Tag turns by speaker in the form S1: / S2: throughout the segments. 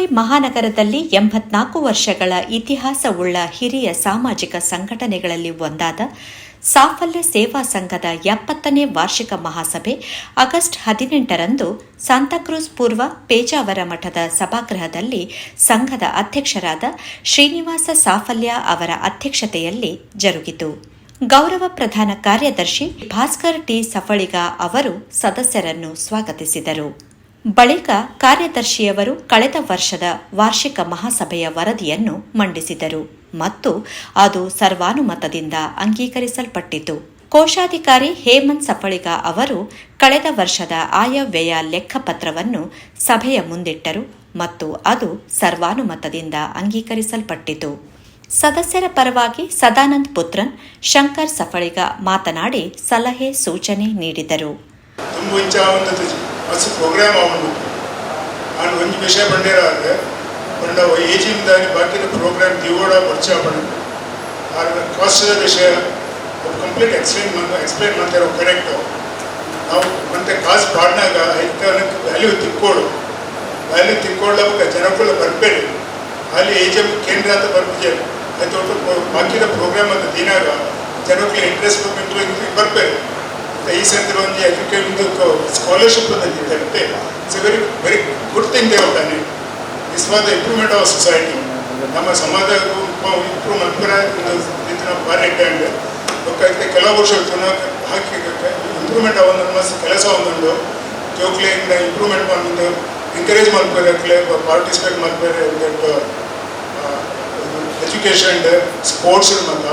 S1: ಮುಂಬೈ ಮಹಾನಗರದಲ್ಲಿ ಎಂಬತ್ನಾಲ್ಕು ವರ್ಷಗಳ ಇತಿಹಾಸವುಳ್ಳ ಹಿರಿಯ ಸಾಮಾಜಿಕ ಸಂಘಟನೆಗಳಲ್ಲಿ ಒಂದಾದ ಸಾಫಲ್ಯ ಸೇವಾ ಸಂಘದ ಎಪ್ಪತ್ತನೇ ವಾರ್ಷಿಕ ಮಹಾಸಭೆ ಆಗಸ್ಟ್ ಹದಿನೆಂಟರಂದು ಸಾಂತಾಕ್ರೂಸ್ ಪೂರ್ವ ಪೇಜಾವರ ಮಠದ ಸಭಾಗೃಹದಲ್ಲಿ ಸಂಘದ ಅಧ್ಯಕ್ಷರಾದ ಶ್ರೀನಿವಾಸ ಸಾಫಲ್ಯ ಅವರ ಅಧ್ಯಕ್ಷತೆಯಲ್ಲಿ ಜರುಗಿತು. ಗೌರವ ಪ್ರಧಾನ ಕಾರ್ಯದರ್ಶಿ ಭಾಸ್ಕರ್ ಟಿ ಸಫಳಿಗ ಅವರು ಸದಸ್ಯರನ್ನು ಸ್ವಾಗತಿಸಿದರು. ಬಳಿಕ ಕಾರ್ಯದರ್ಶಿಯವರು ಕಳೆದ ವರ್ಷದ ವಾರ್ಷಿಕ ಮಹಾಸಭೆಯ ವರದಿಯನ್ನು ಮಂಡಿಸಿದರು ಮತ್ತು ಅದು ಸರ್ವಾನುಮತದಿಂದ ಅಂಗೀಕರಿಸಲ್ಪಟ್ಟಿತು. ಕೋಶಾಧಿಕಾರಿ ಹೇಮಂತ್ ಸಫಳಿಗ ಅವರು ಕಳೆದ ವರ್ಷದ ಆಯವ್ಯಯ ಲೆಕ್ಕಪತ್ರವನ್ನು ಸಭೆಯ ಮುಂದಿಟ್ಟರು ಮತ್ತು ಅದು ಸರ್ವಾನುಮತದಿಂದ ಅಂಗೀಕರಿಸಲ್ಪಟ್ಟಿತು. ಸದಸ್ಯರ ಪರವಾಗಿ ಸದಾನಂದ್ ಪುತ್ರನ್ ಶಂಕರ್ ಸಫಳಿಗ ಮಾತನಾಡಿ ಸಲಹೆ ಸೂಚನೆ ನೀಡಿದರು.
S2: ಮಸ್ತ್ ಪ್ರೋಗ್ರಾಮ್ ಅವನು ಆಂಡ್ ಒಂಜಿ ವಿಷಯ ಬಂಡೇರ ಆದ್ರೆ, ಬಂಡ ಏಜಿಂದ ಬಾಕಿದ ಪ್ರೋಗ್ರಾಮ್ ದಿವೋಡ ಪರಿಚಯ ಪಡ ಆರ್ ಕಾಸ್ಟದ ವಿಷಯ ಕಂಪ್ಲೀಟ್ ಎಕ್ಸ್ಪ್ಲೇನ್ ಮಾಡ ಎಕ್ಸ್ಪ್ಲೈನ್ ಮಾಡ್ತಾರೆ ಕರೆಕ್ಟ್ ನಾವು ಮತ್ತೆ ಕಾಸು ಪಾಡಿನಾಗ ಐತನಕ್ಕೆ ವ್ಯಾಲ್ಯೂ ತಿಕ್ಕೋಡು. ವ್ಯಾಲ್ಯೂ ತಿಕ್ಕೊಳ್ಳಬೇಕು ಜನಕ್ಕೂ ಬರಬೇಡಿ. ಅಲ್ಲಿ ಏಜ್ ಕೇಂದ್ರ ಅಂತ ಬರ್ಬಿದ್ದಾರೆ ಆಯ್ತು ಬಾಕಿದ ಪ್ರೋಗ್ರಾಮ್ ಅಂತ ದಿನಾಗ ಜನಕ್ಕೆ ಇಂಟ್ರೆಸ್ಟ್ ಬಂದು ಬರ್ಬೇಕು ಈ ಸಂದರ್ಭ ಒಂದು ಎಜುಕೇಷನ್ ಸ್ಕಾಲರ್ಶಿಪ್ ಅಂತೆ it's a very very good thing they ಅವಟಾನೆ is for the improvement of society ನಮ್ಮ ಸಮಾಜ ಇಂಪ್ರೂವ್ ಇದನ್ನ ಬಾರಿ ಇಟ್ಟಂಗೆ ಅದಕ್ಕೆ ಕೆಲವು ವರ್ಷ ಹಾಕಿ ಇಂಪ್ರೂವ್ಮೆಂಟ್ ಆಗೋದು ನಮ್ಮ ಕೆಲಸ ಒಂದೊಂದು ಜೋಕ್ಲೆಯಿಂದ ಇಂಪ್ರೂವ್ಮೆಂಟ್ ಮಾಡಿದ್ದು ಎಂಕರೇಜ್ ಮಾಡ್ಬೇಕಲೆ ಪಾರ್ಟಿಸಿಪೇಟ್ ಮಾಡ್ಬೇಕು ಎಜುಕೇಷನ್ ಸ್ಪೋರ್ಟ್ಸ್ ಮತ್ತ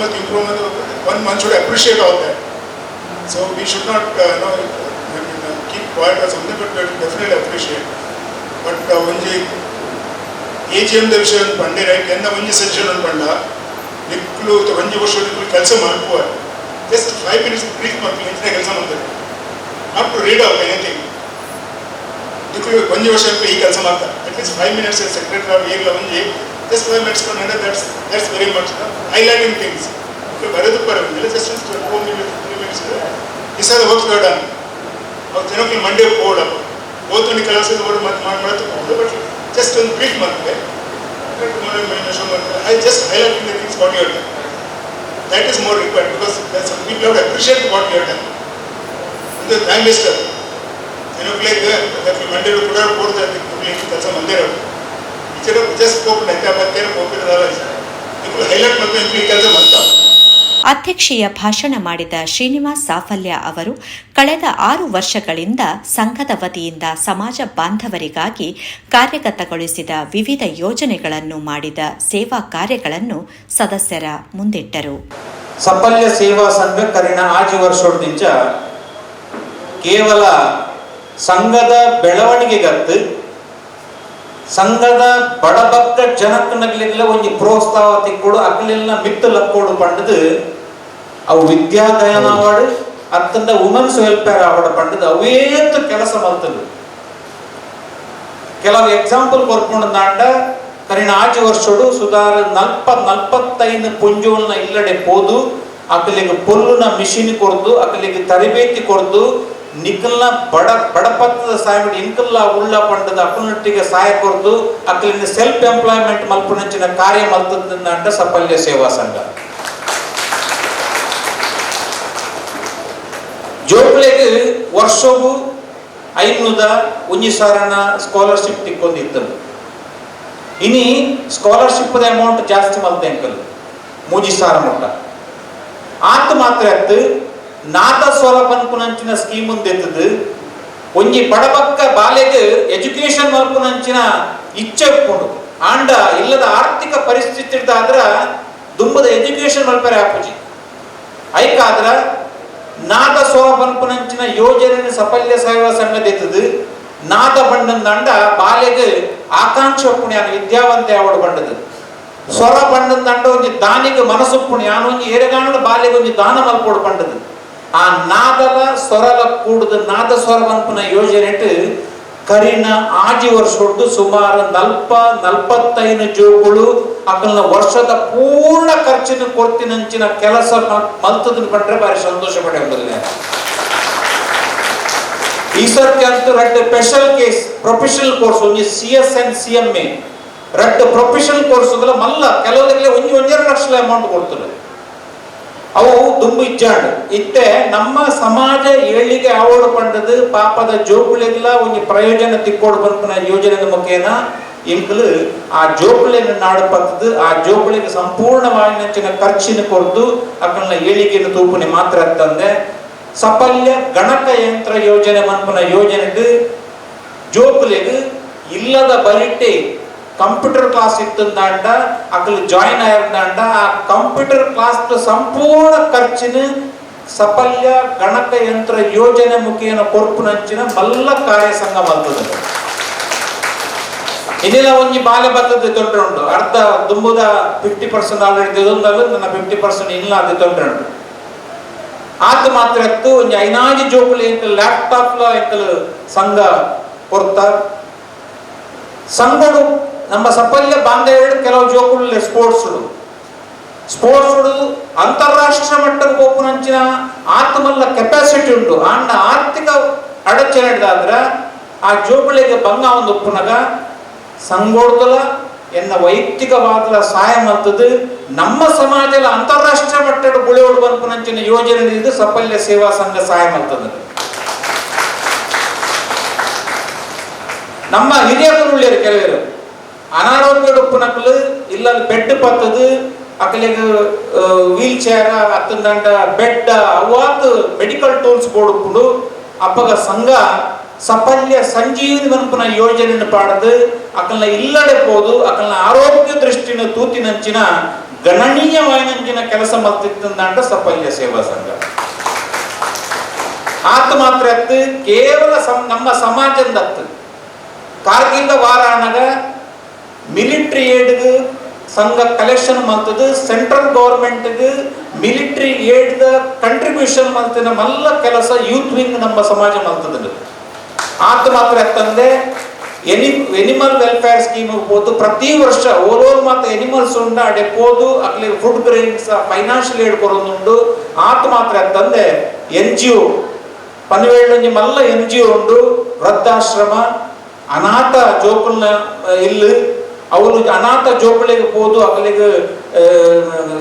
S2: ಮತ್ತು ಇಂಪ್ರೂವ್ಮೆಂಟ್ ಒಂದು ಮನುಷ್ಯ ಅಪ್ರಿಷಿಯೇಟ್ ಆಗುತ್ತೆ So we should not uh, know, I mean, uh, keep quiet or something, but we have to definitely appreciate. But uh, ಒಂಜಿ ಎ ಜಿ ಎಮ್ದ ವಿಷಯ ಒಂದು ಪಂಡೆ ರೈಟ್ ಎಂದ ಒಂಜಿ ಸೆಷನ್ ಒಂದು ಪಂಡ ನಿಕ್ಲು ಒಂಜಿ ವರ್ಷ ನಿಕ್ಲು ಕೆಲಸ ಮಾಡ್ಕುವ ಜಸ್ಟ್ ಫೈವ್ ಮಿನಿಟ್ಸ್ ಬ್ರೀಫ್ ಮಾಡ್ತೀನಿ ಹೆಚ್ಚಿನ ಕೆಲಸ ಮಾಡ್ತಾರೆ not to read out anything ನಿಕ್ಲು ಒಂಜಿ ವರ್ಷ ಈ ಕೆಲಸ ಮಾಡ್ತಾರೆ ಅಟ್ಲೀಸ್ಟ್ ಫೈವ್ ಮಿನಿಟ್ಸ್ ಸೆಕ್ರೆಟರಿ ಅವ್ರು ಈಗಲ ಒಂಜಿ ಜಸ್ಟ್ ಫೈವ್ ಮಿನಿಟ್ಸ್ ಕೊಂಡು that's that's very much highlighting things ಬರೆದು ಬರೋದಿಲ್ಲ just four minutes three minutes this are works were done ಅವ್ರು ಜನಕ್ಕೆ ಮಂಡೇ ಬೋರ್ಡ್ ಓದ್ಕೊಂಡು ಕೆಲಸ ಓಡ್ ಮತ್ತೆ ಮಾಡಿ ಮಾಡ್ತಕೊಂಡು ಬಟ್ ಜಸ್ಟ್ ಒಂದು ಬ್ರೀಫ್ ಮಾಡ್ತಾರೆ I just highlighting the things what you're done that is more required because people have appreciate what you're done ಇದು ಟೈಮ್ ವೇಸ್ಟರ್ ಜನಕ್ಕೆ ಮಂಡೇ ಕೂಡ ಬೋರ್ಡ್ ಕೆಲಸ ಮಂದೇ ಟೀಚರ್ ಜಸ್ಟ್ ಹೋಗ್ಬಿಟ್ಟು ಎಂತ ಬರ್ತೇನೆ ಹೋಗ್ಬಿಟ್ಟಿರಲ್ಲ ಹೈಲೈಟ್ ಮತ್ತು ಈ ಕೆಲಸ ಮಾಡ್ತಾರೆ
S1: ಅಧ್ಯಕ್ಷೀಯ ಭಾಷಣ ಮಾಡಿದ ಶ್ರೀನಿವಾಸ್ ಸಾಫಲ್ಯ ಅವರು, ಕಳೆದ ಆರು ವರ್ಷಗಳಿಂದ ಸಂಘದ ವತಿಯಿಂದ ಸಮಾಜ ಬಾಂಧವರಿಗಾಗಿ ಕಾರ್ಯಗತಗೊಳಿಸಿದ ವಿವಿಧ ಯೋಜನೆಗಳನ್ನು ಮಾಡಿದ ಸೇವಾ ಕಾರ್ಯಗಳನ್ನು ಸದಸ್ಯರ ಮುಂದಿಟ್ಟರು.
S3: ಸಫಲ್ಯ ಸೇವಾ ಸಂಘ ಕರಿನ ಆಜಿ ವರ್ಷೋಡ್ದಿಂಚ ಕೇವಲ ಸಂಘದ ಬೆಳವಣಿಗೆಗತ್ತು ಸಂಘದ ಬಡಬಕ್ಕ ಜನಕ್ಕನಗ್ಲಿಲ್ಲ ಒಂಜಿ ಪ್ರೋತ್ಸಾಹ ತಿಕ್ಕೊಡು ಅಕ್ಲೆಲ್ಲ ಮಿತ್ತು ಲಕ್ಕೋಡು ಪಂಡದು ಅವು ವಿದ್ಯಾದಯನ ಅವಾರ್ಡ್ ಅತ್ತಂದ ವುಮೆನ್ಸ್ ವೆಲ್ಫೇರ್ ಅವಾರ್ಡ್ ಪಂಡದು ಅವೇತ್ತು ಕೆಲಸ ಮಲ್ತದು. ಕೆಲವು ಎಕ್ಸಾಂಪಲ್ ಕೊರ್ಕೊಂಡು ನಾಂಡ ಕರಿಣ ಆಚೆ ವರ್ಷಡು ಸುಧಾರ ನಲ್ಪ ನಲ್ಪತ್ತೈದು ಪುಂಜುವನ್ನ ಇಲ್ಲಡೆ ಪೋದು ಅಕಲಿಗೆ ಪೊಲ್ಲುನ ಮಿಷಿನ್ ಕೊರ್ದು ಅಕಲಿಗೆ ತರಬೇತಿ ಕೊರ್ದು ನಿಕಲ್ನ ಬಡ ಬಡಪತ್ತದ ಸಾಯ್ಬಿಟ್ಟು ಇನ್ಕಲ್ಲ ಉಳ್ಳ ಪಂಡದ ಅಪನಟ್ಟಿಗೆ ಸಹಾಯ ಕೊರ್ದು ಅಕಲಿನ ಸೆಲ್ಫ್ ಎಂಪ್ಲಾಯ್ಮೆಂಟ್ ಮಲ್ಪನಂಚಿನ ಕಾರ್ಯ ಮಲ್ತದಂಡ ಸಫಲ್ಯ ಸೇವಾ ಸಂಘ. ಜೋಕ್ಲೆಗ್ ವರ್ಷವು ಐನೂದ ಒಂಜಿ ಸಾರನ ಸ್ಕಾಲರ್ಶಿಪ್ ತಿಕ್ಕೊಂದಿತ್ತಲು ಇನಿ ಸ್ಕಾಲರ್ಶಿಪ್ ಅಮೌಂಟ್ ಜಾಸ್ತಿ ಮಲ್ತೆ ಅಂಕಲ್. ಮೂಜಿ ಸಾರ ಮೊಟ್ಟ ಆತ ಮಾತ್ರ ಅತ್ತು ನಾದ ಸ್ವರ ಪನ್ಪುನಂಚಿನ ಸ್ಕೀಮ್ ಎತ್ತದು ಒಂಜಿ ಬಡಬಕ್ಕ ಬಾಲೆಗ್ ಎಜುಕೇಶನ್ ಮಲ್ಪುನಂಚಿನ ಇಚ್ಛೆ ಉಪ್ಪುಂಡು ಆಂಡ ಇಲ್ಲದ ಆರ್ಥಿಕ ಪರಿಸ್ಥಿತಿ ಆದ್ರ ದುಂಬದ ಎಜುಕೇಶನ್ ಮಲ್ಪರೆ ಆಪುಜಿ. ಐಕಾದ್ರ ನಾದ ಸ್ವರ ಪನ್ಪುನಂಚಿನ ಯೋಜನೆ ಸಫಲ್ಯ ಸೇವಾ ಸಂಘದ ಎತ್ತದು ನಾದ ಬಂಡಂದಂಡ ಬಾಲೆಗ್ ಆಕಾಂಕ್ಷ ಅನ್ನ ವಿದ್ಯಾವಂತೆ ಯಾವಡು ಬಂಡದು. ಸ್ವರ ಬಂಡಂದಂಡ ಒಂಜಿ ದಾನಿಗೆ ಮನಸ್ಸು ಪುಣ್ಯ ಒಂಜಿ ಏರೆಗಾಣದ ಬಾಲೆಗೆ ಒಂಜಿ ದಾನ ಮಲ್ಪೋಡು ಬಂಡದು. ಆ ನಾದಲ ಸ್ವರಲ ಕೂಡದ ನಾದ ಸ್ವರವಂತನ ಯೋಜನೆ ಯೋಜನೆ ಕರಿನ ಆಜಿ ವರ್ಷ ಹೊಡ್ದು ಸುಮಾರು ನಲ್ಪ, ನಲ್ಪತ್ತೈದು ಜೋಗಳು ಅಕಲ್ನ ವರ್ಷದ ಪೂರ್ಣ ಖರ್ಚಿನ ಕೊರ್ತಿನಂಚಿನ ಕೆಲಸ ಮಲ್ತದನ್ನ ಕಂಡ್ರೆ ಬಾರಿ ಸಂತೋಷ ಪಡೆ ಈ ಸರ್ತಿ ಅಂತ ರಡ್ ಸ್ಪೆಷಲ್ ಕೇಸ್ ಪ್ರೊಫೆಷನಲ್ ಕೋರ್ಸ್ ಒಂಜಿ C S and C M A ರಡ್ ಪ್ರೊಫೆಷನಲ್ ಕೋರ್ಸ್ ಮಲ್ಲ ಕೆಲವರಿಗೆ ಒಂಜಿ ಒಂದೆರಡು ಲಕ್ಷ ಅಮೌಂಟ್ ಕೊಡ್ತಾರೆ ಅವು ದುಂಬು ಇಜ್ಜಾಂಡ್ ಇತ್ತೆ ನಮ್ಮ ಸಮಾಜ ಏಳಿಗೆ ಆವೋಡು ಪಂಡದು, ಪಾಪದ ಜೋಕುಳಿಗೆಲ್ಲ ಒಂಜಿ ಪ್ರಯೋಜನ ತಿಕ್ಕೋಡು ಬರ್ಪನ ಯೋಜನೆ ಮುಖೇನ ಇಂಕಲು ಆ ಜೋಕುಳಿನ ನಾಡು ಪತ್ತದು ಆ ಜೋಕುಳಿಗೆ ಸಂಪೂರ್ಣವಾಗಿ ಖರ್ಚಿನ ಕೊಡ್ದು ಅಕ್ಕನ ಏಳಿಗೆಯನ್ನು ತೂಪುನಿ ಮಾತ್ರ ತಂದೆ. ಸಫಲ್ಯ ಗಣಕ ಯಂತ್ರ ಯೋಜನೆ ಮನ್ಪನ ಯೋಜನೆಗೆ ಜೋಕುಲೆಗೆ ಇಲ್ಲದ ಬರಿಟೆ ಕಂಪ್ಯೂಟರ್ ಕ್ಲಾಸ್ క్లాస్ ఇస్తుందంట ಜಾಯಿನ್ జాయిన్ అయ్యిందంట ಆ ಕಂಪ್ಯೂಟರ್ ಕ್ಲಾಸ್ ಸಂಪೂರ್ಣ ಖರ್ಚಿನ ಸಫಲ್ಯ, ಗಣಕ ಯಂತ್ರ ಯೋಜನೆ ಮುಖೇನ ಕೊರ್ಪುನಂಚಿನ ಮಲ್ಲ ಕಾರ್ಯಸಂಘ ಬರ್ತದೆ. ಇದೆಲ್ಲ ಒಂಜಿ ಬಾಲೆ ಬರ್ತದೆ ತೊಂದರೆ ಉಂಟು. ಅರ್ಧ ದುಂಬುದ ಫಿಫ್ಟಿ ಪರ್ಸೆಂಟ್ ಆಲ್ರೆಡಿ ತೆಗೆದೊಂದಲ್ಲ ನನ್ನ ಫಿಫ್ಟಿ ಪರ್ಸೆಂಟ್ ಇಲ್ಲ ಅದು ತೊಂದರೆ ಉಂಟು. ಆತ ಮಾತ್ರ ಇತ್ತು ಒಂಜಿ ಐನಾಜಿ ಜೋಕುಲು ಎಂತ ಲ್ಯಾಪ್ಟಾಪ್ ಎಂತಲು ಸಂಘ ಕೊರ್ತ. ಸಂಘಡು ನಮ್ಮ ಸಫಲ್ಯ ಬಾಂಧವ್ಯಗಳು ಕೆಲವು ಜೋಕುಲು ಸ್ಪೋರ್ಟ್ಸ್ ಸ್ಪೋರ್ಟ್ಸ್ ಅಂತಾರಾಷ್ಟ್ರೀಯ ಮಟ್ಟಕ್ಕೆ ಹೋಗುವಂಚಿನ ಆತ್ಮಲ್ಲ ಕೆಪಾಸಿಟಿ ಉಂಟು. ಅಣ್ಣ ಆರ್ಥಿಕ ಅಡಚಣೆ ಆದ್ರೆ ಆ ಜೋಕುಳಿಗೆ ಭಂಗ ಒಂದು ಪುನಗ ಸಂಗೋಡ್ದಲ ಎನ್ನ ವೈಯಕ್ತಿಕವಾದ ಸಹಾಯ ಮಾಡ್ತದೆ. ನಮ್ಮ ಸಮಾಜದ ಅಂತಾರಾಷ್ಟ್ರೀಯ ಮಟ್ಟದ ಗುಳಿಯೋಡು ಬಂಪುನಂಚಿನ ಯೋಜನೆ ಇದು ಸಫಲ್ಯ ಸೇವಾ ಸಂಘ ಸಹಾಯ ಮಾಡ್ತದೆ. ನಮ್ಮ ಹಿರಿಯರು ಉಳ್ಳಿಯರು ಕೆಲವರು. ಅನಾರೋಗ್ಯ ಉಪ್ಪುನಕಲು ಇಲ್ಲ ಬೆಡ್ ಪತ್ತದು ಅಕಲಿಗೆ ವೀಲ್ ಚೇರ್ ಅತ್ತಂದಂಡ ಬೆಡ್ ಅವಾತ್ ಮೆಡಿಕಲ್ ಟೂಲ್ಸ್ ಬೋಡುಪ್ಪುಡು ಅಪ್ಪಗ ಸಂಘ ಸಫಲ್ಯ ಸಂಜೀವನಿ ಮನ್ಪುನ ಯೋಜನೆಯನ್ನು ಪಾಡದು ಅಕಲ್ನ ಇಲ್ಲಡೆ ಪೋದು ಅಕಲ್ನ ಆರೋಗ್ಯ ದೃಷ್ಟಿನ ತೂತಿನಂಚಿನ ಗಣನೀಯವಾಯಿನಂಚಿನ ಕೆಲಸ ಮಲ್ತಿತ್ತಂದಾಂಡ ಸಫಲ್ಯ ಸೇವಾ ಸಂಘ ಆತ ಮಾತ್ರ ಅತ್ತು ಕೇವಲ ಸಂ- ನಮ್ಮ ಸಮಾಜದ ಅತ್ತು ಕಾರ್ಗಿಲ್ ವಾರ ಅನ್ನಗ ಮಿಲಿಟರಿ ಏಡ್ಗೆ ಸಂಘ ಕಲೆಕ್ಷನ್ ಮಾಡ್ತದೆ ಸೆಂಟ್ರಲ್ ಗೌರ್ಮೆಂಟ್ಗೆ ಮಿಲಿಟ್ರಿ ಏಡ್ ಕಂಟ್ರಿಬ್ಯೂಷನ್ ಮಾಡ್ತದೆ ಮಲ್ಲ ಕೆಲಸ ಯೂತ್ ವಿಂಗ್ ನಮ್ಮ ಸಮಾಜ ಮಾಡ್ತದೆ ಆತ ಮಾತ್ರ ಎತ್ತಂದೆ ಎನಿ ಎನಿಮಲ್ ವೆಲ್ಫೇರ್ ಸ್ಕೀಮ್ ಹೋಗ್ಬೋದು ಪ್ರತಿ ವರ್ಷ ಓರೋಲ್ ಮಾತ್ರ ಎನಿಮಲ್ಸ್ ಉಂಡ ಆ ಪೋದು ಅಕ್ಲಿ ಫುಡ್ ಗ್ರೈನ್ಸ್ ಫೈನಾನ್ಷಿಯಲ್ ಏಡ್ ಕೊರೊಂದುಂಡು ಆತ ಮಾತ್ರ ಎತ್ತಂದೆ ಎನ್ ಜಿ ಒ ಪನ್ವೇಳೊಂಜಿ ಮಲ್ಲ ಎನ್ ಜಿ ಒ ಉಂಡು ವೃದ್ಧಾಶ್ರಮ ಅನಾಥ ಜೋಕುಲ್ನ ಇಲ್ಲು ಅವರು ಅನಾಥ ಜೋಪಳಿಗೆ ಹೋದು ಅಕಲಿಗೆ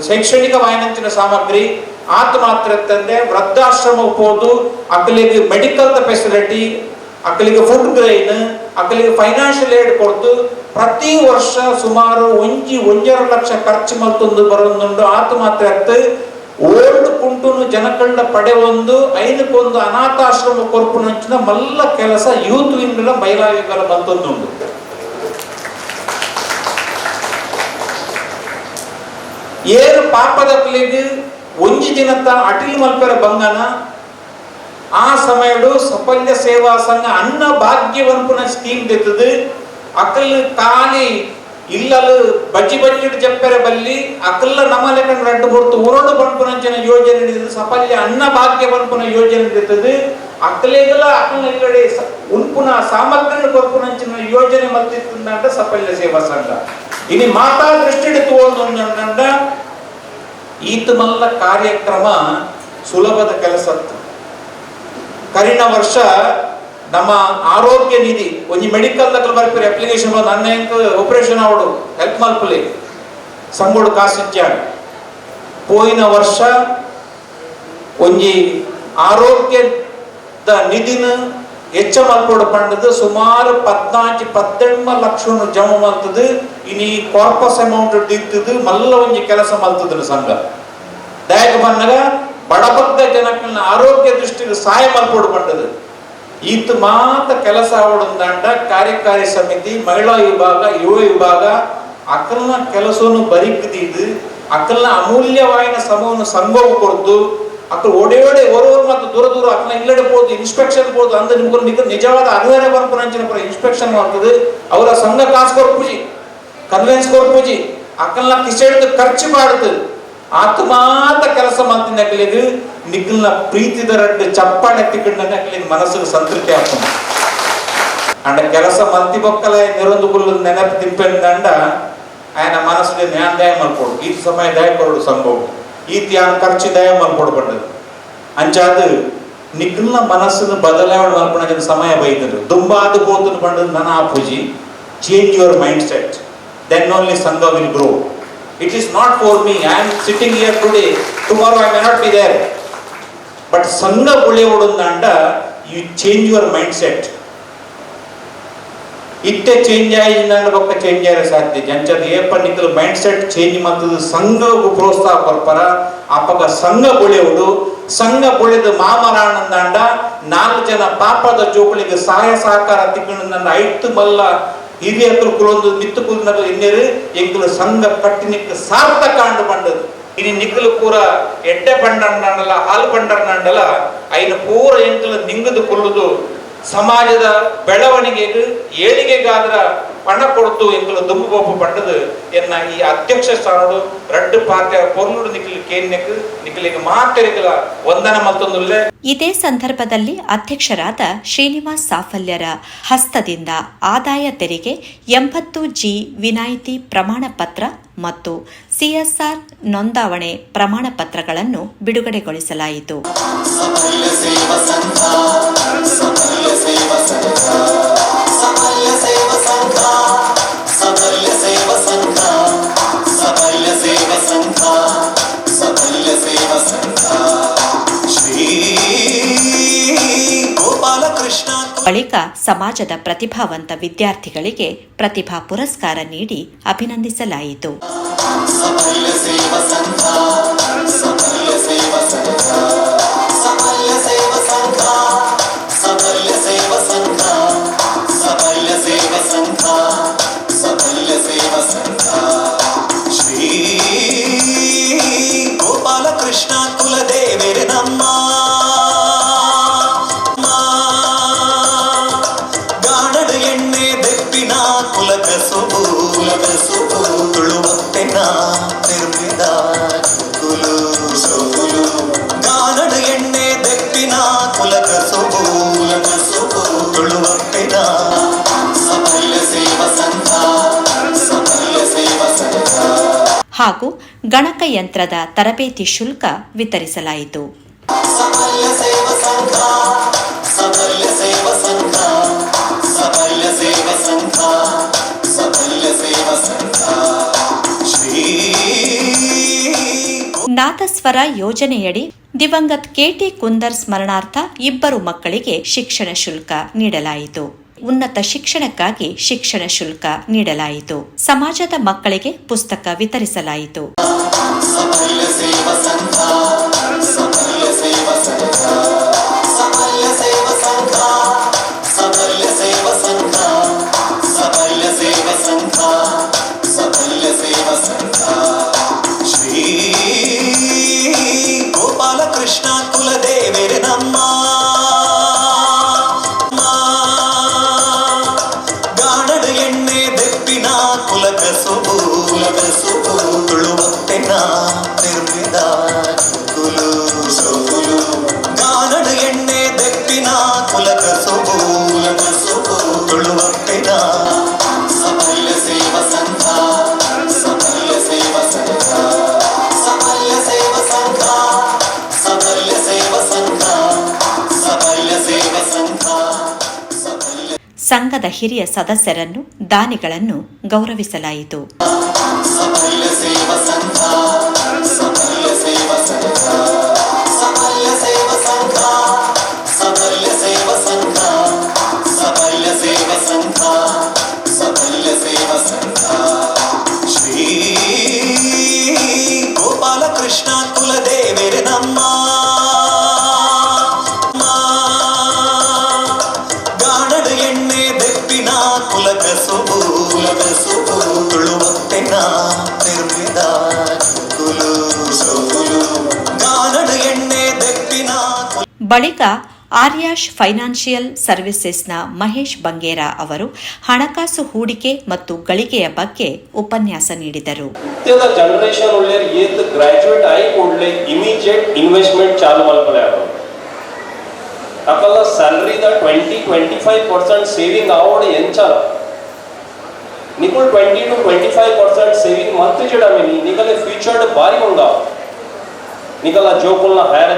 S3: ಶೈಕ್ಷಣಿಕ ವಾಯನಂಚಿನ ಸಾಮಗ್ರಿ, ಆತ ಮಾತ್ರ ತಂದೆ ವೃದ್ಧಾಶ್ರಮ ಹೋದು ಅಕಲಿಗೆ ಮೆಡಿಕಲ್ ಫೆಸಿಲಿಟಿ ಅಕಲಿಗೆ ಫುಡ್ ಗ್ರೈನ್ ಅಕಲಿಗೆ ಫೈನಾನ್ಷಿಯಲ್ ಏಡ್ ಕೊಡ್ತು ಪ್ರತಿ ವರ್ಷ ಸುಮಾರು ಒಂಜಿ ಒಂಜರ ಲಕ್ಷ ಖರ್ಚು ಮಲ್ತೊಂದು ಬರೋದು ಆತ ಮಾತ್ರ ಓಲ್ಡ್ ಕುಂಟುನು ಜನಕಳ್ಳ ಪಡೆ ಒಂದು ಐನಕ್ಕೊಂದು ಅನಾಥಾಶ್ರಮ ಕೊರ್ಪುನಂಚಿನ ಮಲ್ಲ ಕೆಲಸ ಯೂತ್ ವಿಂಗ್ಲ ಮೈಲಾವಿಗಳ ಮತ್ತೊಂದುಂಡು ಏರು ಪಾಪದ ಒಂಜಿ ದಿನದ ಅಟಿಲ್ ಮಲ್ಪೆರ ಬಂಗನ, ಆ ಸಮಯಡು ಸಪಲ್ಯ ಸೇವಾ ಸಂಘ ಅನ್ನ ಭಾಗ್ಯವಂಪುನ ಸ್ಕೀಮ್ ದೆತ್ತದು ಅಕಲ್ ಕಾಲಿ ಇಲ್ಲಲು ಬಜ್ಜಿ ಬಜ್ಜಿಡ್ ಜಪ್ಪೆರೆ ಬಲ್ಲಿ ಅಕಲ್ಲ ನಮ್ಮ ಲೆಕ್ಕ ರಡ್ಡು ಹೊರತು ಉರುಡು ಬಂಪುನಂಚಿನ ಯೋಜನೆ ಸಫಲ್ಯ ಅನ್ನ ಭಾಗ್ಯ ಯೋಜನೆ ತೆತ್ತದು ಅಕ್ಕಲೆಗಲ ಅಕಲ್ನ ಇಲ್ಲಡೆ ಸ- ಉನ್ಪುನ ಸಾಮಗ್ರಿನ ಕೊರ್ಪುನಂಚಿನ ಯೋಜನೆ ಮತ್ತಿತ್ತಂಡ ಸಫಲ್ಯ ಸೇವಾ ಸಂಘ. ಇನಿ ಮಾತಾ ದೃಷ್ಟಿಡ್ ತೋಂದ ಈತ ಮಲ್ಲ ಕಾರ್ಯಕ್ರಮ ಸುಲಭದ ಕೆಲಸ ಕರಿನ ವರ್ಷ ನಮ್ಮ ಆರೋಗ್ಯ ನಿಧಿ, ಒಂಜಿ ಮೆಡಿಕಲ್ ದಾಖಲೆ ಬರ್ಪಿರಿ ಅಪ್ಲಿಕೇಶನ್ ನನ್ನ ಆಪರೇಷನ್ ಅವಡು ಹೆಲ್ಪ್ ಮಲ್ಪಲಿ, ಸಂಗೋಡು ಕಾಸಿಚ್ಚಾಡು ಪೋಯಿನ ವರ್ಷ ಒಂಜಿ ಆರೋಗ್ಯದ ನಿಧಿನ ಹೆಚ್ಚ ಮಲ್ಪೋಡು ಪಂಡದ ಸುಮಾರು ಪದ್ನಾಂಚು ಪದ್ದೆಣ್ಮ ಲಕ್ಷ ಜಮ ಮಲ್ತದು. ಇನಿ ಕಾರ್ಪಸ್ ಅಮೌಂಟ್ ದಿತ್ತದು ಮಲ್ಲ ಒಂಜಿ ಕೆಲಸ ಮಲ್ತದ ಸಂಘ. ದಯಕ ಬಂದಾಗ ಬಡಬಗ್ಗ ಜನಕ್ಕನ್ನ ಆರೋಗ್ಯ ದೃಷ್ಟಿಗೆ ಸಹಾಯ ಮಲ್ಪೋಡು ಪಂಡದು ಈತ ಮಾತ ಕೆಲಸ ಅವಡಂದಾಂಡ ಕಾರ್ಯಕಾರಿ ಸಮಿತಿ, ಮಹಿಳಾ ವಿಭಾಗ, ಯುವ ವಿಭಾಗ. ಅಕಲ್ನ ಕೆಲಸವನ್ನು ಬರಿಕದಿದ್ದು ಅಕಲ್ನ ಅಮೂಲ್ಯವಾಯಿನ ಸಮವನ್ನು ಸಂಭವ ಕೊಡ್ದು ಅಕ್ಕ ಓಡಿ ಓಡಿ ಓರೋರು ಮತ್ತು ದೂರ ದೂರ ಅಕ್ಕನ ಇಲ್ಲಡೆ ಹೋದು ಇನ್ಸ್ಪೆಕ್ಷನ್ ಹೋದು ಅಂದ್ರೆ ನಿಮ್ಗೆ ನಿಜವಾದ ಅನಿವಾರ್ಯ ಅಂಚಿನ ಪರ ಇನ್ಸ್ಪೆಕ್ಷನ್ ಮಾಡ್ತದೆ. ಅವರ ಸಂಘ ಕಾಸು ಕೊರ್ಪುಜಿ ಕನ್ವೆನ್ಸ್ ಕೊರ್ಪುಜಿ ಅಕ್ಕಲ್ನ ಕಿಸೆಡ್ದು ಖರ್ಚು ಮಾಡುತ್ತೆ ಆತ್ಮಾತ ಕೆಲಸ ಮಾಡ್ತೀನಿ ಅಕ್ಕಲಿಗೆ ನಿಖಲ್ನ ಪ್ರೀತಿದ ರಡ್ಡು ಚಪ್ಪಾಳೆ ತಿಕ್ಕಂಡನೆ ಅಕ್ಕಲಿಗೆ ಮನಸ್ಸಿಗೆ ಸಂತೃಪ್ತಿ ಆಗ್ತದೆ. ಅಂಡ ಕೆಲಸ ಮಂತಿ ಬೊಕ್ಕಲ ನಿರಂದುಗುಲ್ಲ ನೆನಪು ತಿಂಪೆಂಡ ಆಯನ ಮನಸ್ಸಿಗೆ ನ್ಯಾಯ ದಯ ಮಾಡ್ಕೊಡು. ಈ ಸಮಯ ದಯ ಕೊಡು ಸಂಭವ. ಈ ಧ್ಯಾನ ಖರ್ಚು దయం ಮಲ್ಕೊಡ್ಬಂಡದು ಅಂಚಾದ ನಿಖಿಲ್ನ ಮನಸ್ಸನ್ನು ಬದಲಾವಣೆ ಮಾಡ್ಕೊಳಕ್ಕೆ ಸಮಯ ಬೈತರು ದುಂಬಾದ ಬೋತನ ಬಂಡದ ನನ್ನ ಪೂಜಿ. Change your mindset then only sangha will grow it is not for me I am sitting here today tomorrow I may not be there but sangha ಉಳಿಯೋಡು ಅಂಡ you change your mindset ಇತ್ತೆ change ಆಯ್ತು ಬೊಕ್ಕ change ಆಯ್ತು ಸಾಧ್ಯ ಜಂಚದ ಏಪನ್ mindset change ಮಾಡ್ತದ ಸಂಘ ಪ್ರೋತ್ಸಾಹ ಕೊರ್ಪರ ಅಪ್ಪಗ ಸಂಘ ಬುಳಿಯುವುದು. ಸಂಘ ಬುಳಿದ ಮಾಮರಾಣಂದಾಂಡ ನಾಲ್ಕು ಜನ ಪಾಪದ ಜೋಕುಳಿಗೆ ಸಹಾಯ ಸಹಕಾರ ತಿಕ್ಕಣ ಐತು ಮಲ್ಲ ಹಿರಿಯಕರು ಕುಲೊಂದು ಮಿತ್ತು ಕುಲ್ನರು ಇನ್ನೇರು. ಎಂಕುಲು ಸಂಘ ಕಟ್ಟಿನಿಕ್ಕ ಸಾರ್ಥಕ ಅಂಡು ಬಂಡದು ಇನಿ ನಿಕ್ಕಲು ಪೂರ ಎಡ್ಡೆ ಬಂಡಲ್ಲ ಹಾಲು ಬಂಡಲ್ಲ ಐನ ಪೂರ ಎಂಕುಲು ನಿಂಗದು ಕುಲ್ಲುದು. ಸಮಾಜದ ಬೆಳವಣಿಗೆಗೆ ಏಳಿಗೆಗಾದ್ರ ಪಣ ಕೊಡ್ತು ದುಂಬು ದುಂಬುಗೊಬ್ಬ ಪಂಡದು ಎನ್ನ ಈ ಅಧ್ಯಕ್ಷ ಸ್ಥಾನಡು ರಡ್ಡು ಪಾರ್ಟಿಯ ಪೊರ್ಲುಡು ನಿಖಿಲ್ ಕೇನ್ಯಕ್ ನಿಖಿಲಿಗೆ ಮಾತೆರೆಗಲ ವಂದನ ಮತ್ತೊಂದುಲ್ಲೆ
S1: ಇದೇ ಸಂದರ್ಭದಲ್ಲಿ ಅಧ್ಯಕ್ಷರಾದ ಶ್ರೀನಿವಾಸ್ ಸಾಫಲ್ಯರ ಹಸ್ತದಿಂದ ಆದಾಯ ತೆರಿಗೆ ಎಂಬತ್ತು ಜಿ ವಿನಾಯಿತಿ ಪ್ರಮಾಣ ಪತ್ರ ಮತ್ತು ಸಿಎಸ್ಆರ್ ನೋಂದಾವಣೆ ಪ್ರಮಾಣ ಪತ್ರಗಳನ್ನು ಬಿಡುಗಡೆಗೊಳಿಸಲಾಯಿತು.
S4: ಸಮಯ ಸೇವಾ ಸಂಘ. ಸಮಯ ಸೇವಾ ಸಂಘ ಸಮಯ ಸೇವಾ ಸಂಘ ಸಮಯ ಸೇವಾ ಸಂಘ ಸಮಯ ಸೇವಾ ಸಂಘ. ಸಮಯ ಸೇವಾ ಸಂಘ ಶ್ರೀ ಗೋಪಾಲಕೃಷ್ಣ
S1: ಬಳಿಕ ಸಮಾಜದ ಪ್ರತಿಭಾವಂತ ವಿದ್ಯಾರ್ಥಿಗಳಿಗೆ ಪ್ರತಿಭಾ ಪುರಸ್ಕಾರ ನೀಡಿ ಅಭಿನಂದಿಸಲಾಯಿತು.
S4: ಸಮಯ ಸೇವಾ ಸಂಘ
S1: ಹಾಗೂ ಗಣಕಯಂತ್ರದ ತರಬೇತಿ ಶುಲ್ಕ ವಿತರಿಸಲಾಯಿತು. ನಾಥಸ್ವರ ಯೋಜನೆಯಡಿ ದಿವಂಗತ್ ಕೆಟಿ ಕುಂದರ್ ಸ್ಮರಣಾರ್ಥ ಇಬ್ಬರು ಮಕ್ಕಳಿಗೆ ಶಿಕ್ಷಣ ಶುಲ್ಕ ನೀಡಲಾಯಿತು. ಉನ್ನತ ಶಿಕ್ಷಣಕ್ಕಾಗಿ ಶಿಕ್ಷಣ ಶುಲ್ಕ ನೀಡಲಾಯಿತು. ಸಮಾಜದ ಮಕ್ಕಳಿಗೆ ಪುಸ್ತಕ ವಿತರಿಸಲಾಯಿತು. ಸಂಘದ ಹಿರಿಯ ಸದಸ್ಯರನ್ನು ದಾನಿಗಳನ್ನು ಗೌರವಿಸಲಾಯಿತು. ಬಳಿಕ ಆರ್ಯಾಶ್ ಫೈನಾನ್ಷಿಯಲ್ ಸರ್ವಿಸಸ್ನ ಮಹೇಶ್ ಬಂಗೇರ ಅವರು ಹಣಕಾಸು ಹೂಡಿಕೆ ಮತ್ತು ಗಳಿಕೆಯ ಬಗ್ಗೆ ಉಪನ್ಯಾಸ ನೀಡಿದರು.
S5: ಜನರೇಷನ್ ಒಳ್ಳೆ ಏತ್ ಗ್ರಾಜುಯೇಟ್ ಆಗಿ ಕೂಡಲೇ ಇಮಿಡಿಯೇಟ್ ಇನ್ವೆಸ್ಟ್ಮೆಂಟ್ ಚಾಲು ಮಲ್ಪಲೆ ಅಕಲ್ಲ ಸ್ಯಾಲರಿದ twenty twenty five percent saving ಆವೋಡು ಎಂಚಾಲ ನಿಕುಲ್ twenty to twenty five percent saving ಮತ್ತೆ ಜಡಮಿನಿ ನಿಗಲೆ ಫ್ಯೂಚರ್ಡ್ ಬಾರಿ ಮುಂಗಾವ ನಿಗಲ ಜೋಕುಲ್ನ ಹೈಯರ್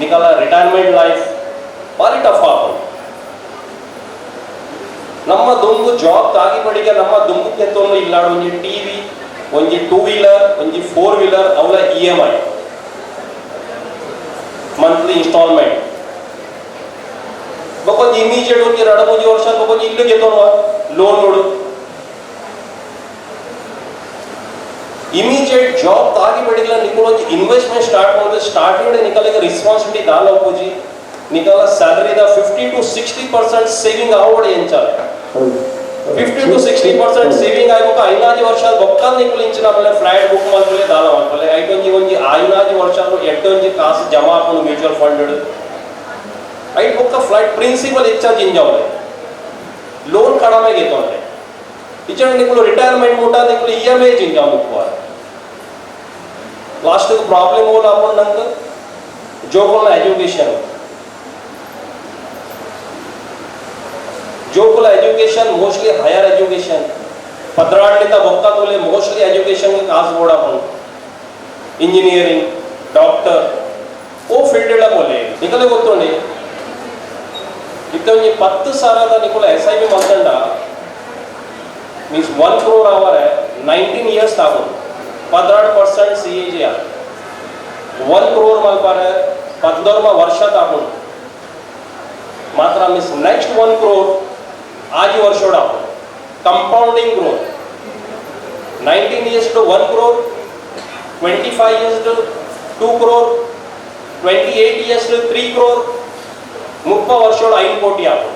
S5: ನಿಕಲ ರಿಟೈರ್ಮೆಂಟ್ ಲೈಫ್ ಭಾರಿ ಟಫ್ ಆಗ್ಬೋದು ನಮ್ಮ ದುಂಬು ಜಾಬ್ ತಾಗಿ ಬಡಿಗೆ ನಮ್ಮ ದುಂಬು ಇಲ್ಲ ಇಲ್ಲಾಡ ಒಂಜಿ ಟಿವಿ ಒಂಜಿ ಟೂ ವೀಲರ್ ಒಂಜಿ ಫೋರ್ ವೀಲರ್ ಅವಳ E M I monthly installment ಬೊಕೊಂಜಿ immediate ಒಂಜಿ ಎರಡು ಮೂಜಿ ವರ್ಷ ಬೊಕೊಂಜಿ ಇಲ್ಲೂ ಗೆತ್ತೋಣ ಲೋನ್ ನೋಡು. ಇಮಿಜಿಯೇಟ್ ಜಾಬ್ ತಾಗಿ ಬಡಿಲ್ಲ ನಿಕಲ್ ಒಂದು ಇನ್ವೆಸ್ಟ್ಮೆಂಟ್ ಸ್ಟಾರ್ಟ್ ಮಾಡಿದ್ರೆ ಸ್ಟಾರ್ಟಿಂಗ್ ನಿಕಲಿಗೆ ರೆಸ್ಪಾನ್ಸಿಬಿಲಿಟಿ ದಾಲ ಹೋಗಿ ನಿಕಲ ಸ್ಯಾಲರಿದ fifty to sixty percent saving ಆವಡೆ ಎಂಚಾಲ fifty to sixty percent saving ಆಗೋಕೆ ಐನಾಜಿ ವರ್ಷ ಬೊಕ್ಕಲ್ ನಿಕಲ್ ಇಂಚಿನ ಆಮೇಲೆ ಫ್ಲೈಟ್ ಬುಕ್ ಮಾಡ್ಕೊಳ್ಳಿ ದಾನ ಮಾಡ್ಕೊಳ್ಳಿ ಐದೊಂಜಿ ಒಂಜಿ ಐನಾಜಿ ವರ್ಷ ಎಡ್ಡೊಂಜಿ ಕಾಸು ಜಮಾ ಹಾಕೊಂಡು ಮ್ಯೂಚುವಲ್ ಫಂಡ್ ಐಟ್ ಬುಕ್ಕ ಫ್ಲೈಟ್ ಪ್ರಿನ್ಸಿಪಲ್ ಹೆಚ್ಚಾಗಿ ಇಂಜಾವ್ರೆ ಲೋನ್ ಕಡಿಮೆ ಗೆತ್ತವ್ರೆ ಇಚೆ ನಿಕಲು ರಿಟೈರ್ಮೆಂಟ್ ಮುಟ್ಟ ನಿಕಲು ಇ ಎಂ ಐ ಜಿಂಜಾವ್ ಮುಖ್ಯವಾದ वास्तविक प्रॉब्लम हो ना नंग जो को एजुकेशन జోకుల ఎడ్యుకేషన్ మోస్ట్లీ హైయర్ ఎడ్యుకేషన్. పద్నాడిత ఒక్కతులే మోస్ట్లీ ఎడ్యుకేషన్కి కాసు కూడా పడు ఇంజనీరింగ్ డాక్టర్ ఓ ఫీల్డ్లో పోలే. నికలే గొత్తుండే ఇద్దరు నీ పత్తు సారాద నికుల SIP మంతండ means one crore our nineteen years తాగుతుంది ತಾಗೋದು ಪದ್ನಾಡು percent C A G R one crore ಮಲ್ಪಾರೆ ಪದ್ನೋರ್ಮ ವರ್ಷ ತಾಗೋದು ಮಾತ್ರ ಮೀನ್ಸ್ ನೆಕ್ಸ್ಟ್ ಒನ್ ಕ್ರೋರ್ ಆಜಿ ವರ್ಷೋಡ compounding growth nineteen years to one crore twenty five years to two crore twenty eight years to three crore ಮುಪ್ಪ ವರ್ಷೋಡ ಐದು ಕೋಟಿ ಆಗೋದು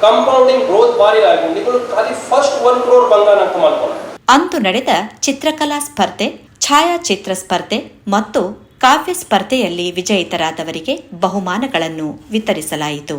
S5: ಕಂಪೌಂಡಿಂಗ್ ಗ್ರೋತ್ ಭಾರಿ ಆಗಿದೆ ನಿಗಳು ಖಾಲಿ ಫಸ್ಟ್ ಒನ್ ಕ್ರೋರ್ ಬಂಗಾರ ಅಂತ ಮಾಡ್ಕೊಂಡು
S1: ಅಂದು ನಡೆದ ಚಿತ್ರಕಲಾ ಸ್ಪರ್ಧೆ ಛಾಯಾಚಿತ್ರ ಸ್ಪರ್ಧೆ ಮತ್ತು ಕಾವ್ಯ ಸ್ಪರ್ಧೆಯಲ್ಲಿ ವಿಜಯಿತರಾದವರಿಗೆ ಬಹುಮಾನಗಳನ್ನು ವಿತರಿಸಲಾಯಿತು.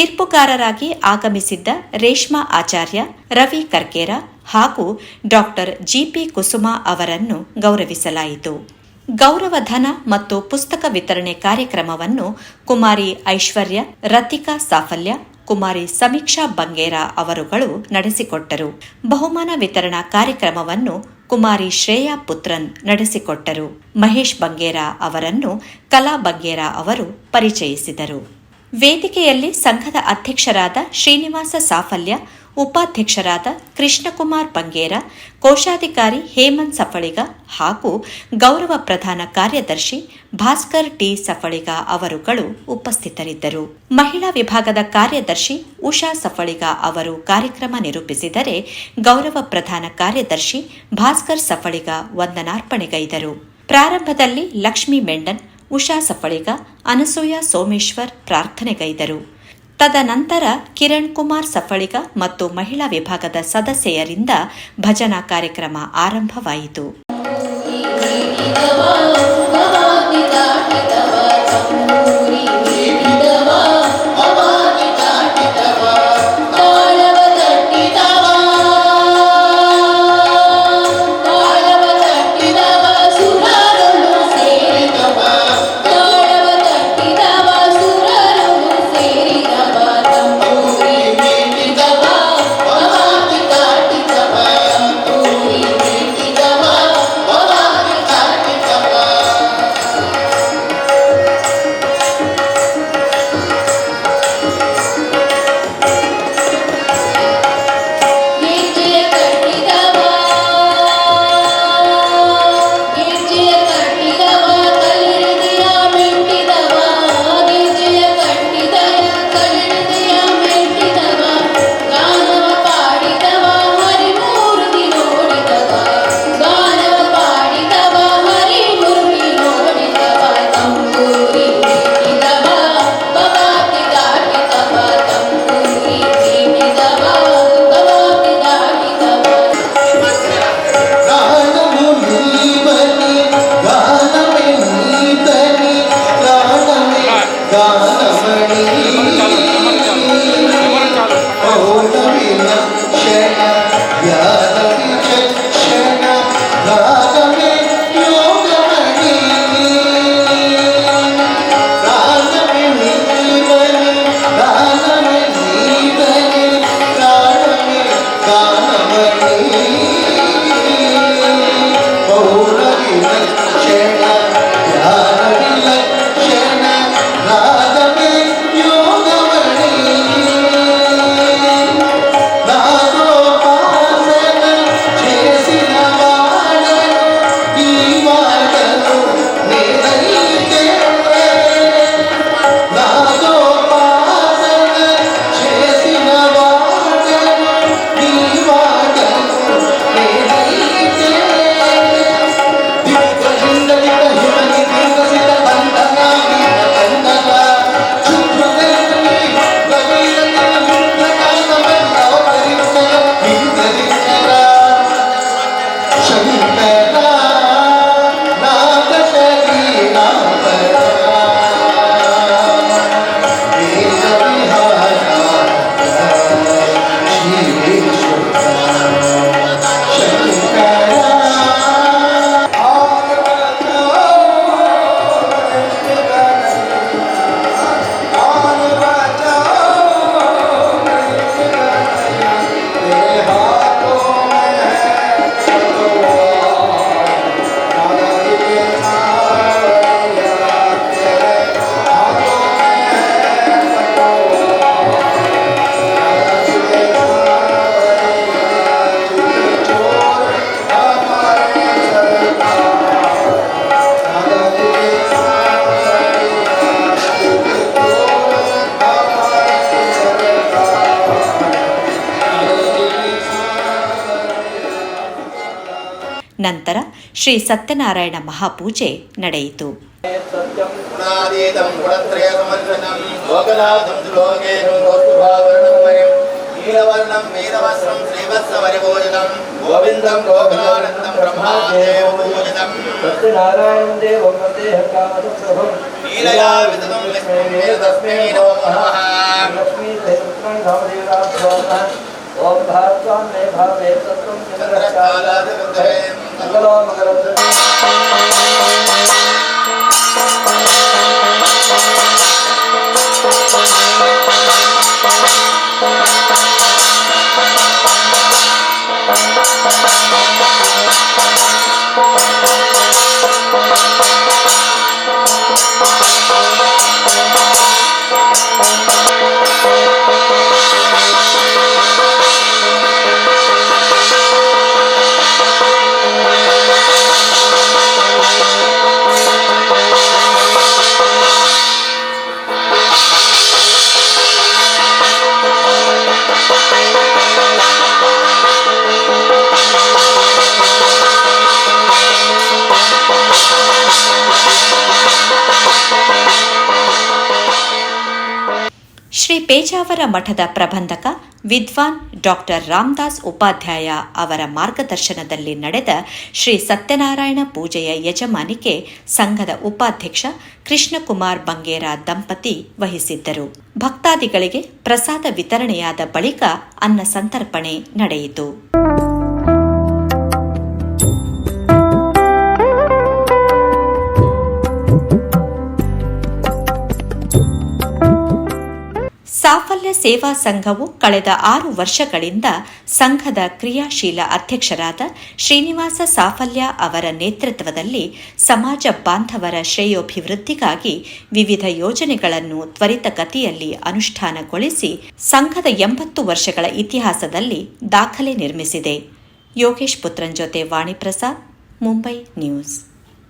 S1: ತೀರ್ಪುಗಾರರಾಗಿ ಆಗಮಿಸಿದ್ದ ರೇಷ್ಮಾ ಆಚಾರ್ಯ, ರವಿ ಕರ್ಕೇರ ಹಾಗೂ ಡಾಕ್ಟರ್ ಜಿಪಿ ಕುಸುಮಾ ಅವರನ್ನು ಗೌರವಿಸಲಾಯಿತು. ಗೌರವಧನ ಮತ್ತು ಪುಸ್ತಕ ವಿತರಣೆ ಕಾರ್ಯಕ್ರಮವನ್ನು ಕುಮಾರಿ ಐಶ್ವರ್ಯ, ರತಿಕಾ ಸಾಫಲ್ಯ, ಕುಮಾರಿ ಸಮೀಕ್ಷಾ ಬಂಗೇರ ಅವರುಗಳು ನಡೆಸಿಕೊಟ್ಟರು. ಬಹುಮಾನ ವಿತರಣಾ ಕಾರ್ಯಕ್ರಮವನ್ನು ಕುಮಾರಿ ಶ್ರೇಯಾ ಪುತ್ರನ್ ನಡೆಸಿಕೊಟ್ಟರು. ಮಹೇಶ್ ಬಂಗೇರ ಅವರನ್ನು ಕಲಾ ಬಂಗೇರ ಅವರು ಪರಿಚಯಿಸಿದರು. ವೇದಿಕೆಯಲ್ಲಿ ಸಂಘದ ಅಧ್ಯಕ್ಷರಾದ ಶ್ರೀನಿವಾಸ ಸಾಫಲ್ಯ, ಉಪಾಧ್ಯಕ್ಷರಾದ ಕೃಷ್ಣಕುಮಾರ್ ಬಂಗೇರ ಕೋಶಾಧಿಕಾರಿ ಹೇಮಂತ್ ಸಫಳಿಗ ಹಾಗೂ ಗೌರವ ಪ್ರಧಾನ ಕಾರ್ಯದರ್ಶಿ ಭಾಸ್ಕರ್ ಟಿ ಸಫಳಿಗ ಅವರುಗಳು ಉಪಸ್ಥಿತರಿದ್ದರು. ಮಹಿಳಾ ವಿಭಾಗದ ಕಾರ್ಯದರ್ಶಿ ಉಷಾ ಸಫಳಿಗ ಅವರು ಕಾರ್ಯಕ್ರಮ ನಿರೂಪಿಸಿದರೆ ಗೌರವ ಪ್ರಧಾನ ಕಾರ್ಯದರ್ಶಿ ಭಾಸ್ಕರ್ ಸಫಳಿಗ ವಂದನಾರ್ಪಣೆಗೈದರು. ಪ್ರಾರಂಭದಲ್ಲಿ ಲಕ್ಷ್ಮೀ ಮೆಂಡನ್ ಉಷಾ ಸಫಳಿಗ ಅನಸೂಯ ಸೋಮೇಶ್ವರ್ ಪ್ರಾರ್ಥನೆಗೈದರು. ತದನಂತರ ಕಿರಣ್ ಕುಮಾರ್ ಸಫಳಿಗ ಮತ್ತು ಮಹಿಳಾ ವಿಭಾಗದ ಸದಸ್ಯರಿಂದ ಭಜನಾ ಕಾರ್ಯಕ್ರಮ ಆರಂಭವಾಯಿತು. ಶ್ರೀ ಸತ್ಯನಾರಾಯಣ ಮಹಾಪೂಜೆ ನಡೆಯಿತು
S6: ಓಂ
S4: ಭಾರ್ಗವೇ
S6: ಭಾವೇ ತತ್ವ
S1: மங்களாமகரம் ಪೇಜಾವರ ಮಠದ ಪ್ರಬಂಧಕ ವಿದ್ವಾನ್ ಡಾಕ್ಟರ್ ರಾಮದಾಸ್ ಉಪಾಧ್ಯಾಯ ಅವರ ಮಾರ್ಗದರ್ಶನದಲ್ಲಿ ನಡೆದ ಶ್ರೀ ಸತ್ಯನಾರಾಯಣ ಪೂಜೆಯ ಯಜಮಾನಿಕೆ ಸಂಘದ ಉಪಾಧ್ಯಕ್ಷ ಕೃಷ್ಣಕುಮಾರ್ ಬಂಗೇರ ದಂಪತಿ ವಹಿಸಿದ್ದರು. ಭಕ್ತಾದಿಗಳಿಗೆ ಪ್ರಸಾದ ವಿತರಣೆಯಾದ ಬಳಿಕ ಅನ್ನ ಸಂತರ್ಪಣೆ ನಡೆಯಿತು. ಸಾಫಲ್ಯ ಸೇವಾ ಸಂಘವು ಕಳೆದ ಆರು ವರ್ಷಗಳಿಂದ ಸಂಘದ ಕ್ರಿಯಾಶೀಲ ಅಧ್ಯಕ್ಷರಾದ ಶ್ರೀನಿವಾಸ ಸಾಫಲ್ಯ ಅವರ ನೇತೃತ್ವದಲ್ಲಿ ಸಮಾಜ ಬಾಂಧವರ ಶ್ರೇಯೋಭಿವೃದ್ಧಿಗಾಗಿ ವಿವಿಧ ಯೋಜನೆಗಳನ್ನು ತ್ವರಿತಗತಿಯಲ್ಲಿ ಅನುಷ್ಠಾನಗೊಳಿಸಿ ಸಂಘದ ಎಂಬತ್ತು ವರ್ಷಗಳ ಇತಿಹಾಸದಲ್ಲಿ ದಾಖಲೆ ನಿರ್ಮಿಸಿದೆ. ಯೋಗೇಶ್ ಪುತ್ರನ್ ಜೊತೆ ವಾಣಿಪ್ರಸಾದ್, ಮುಂಬೈ ನ್ಯೂಸ್.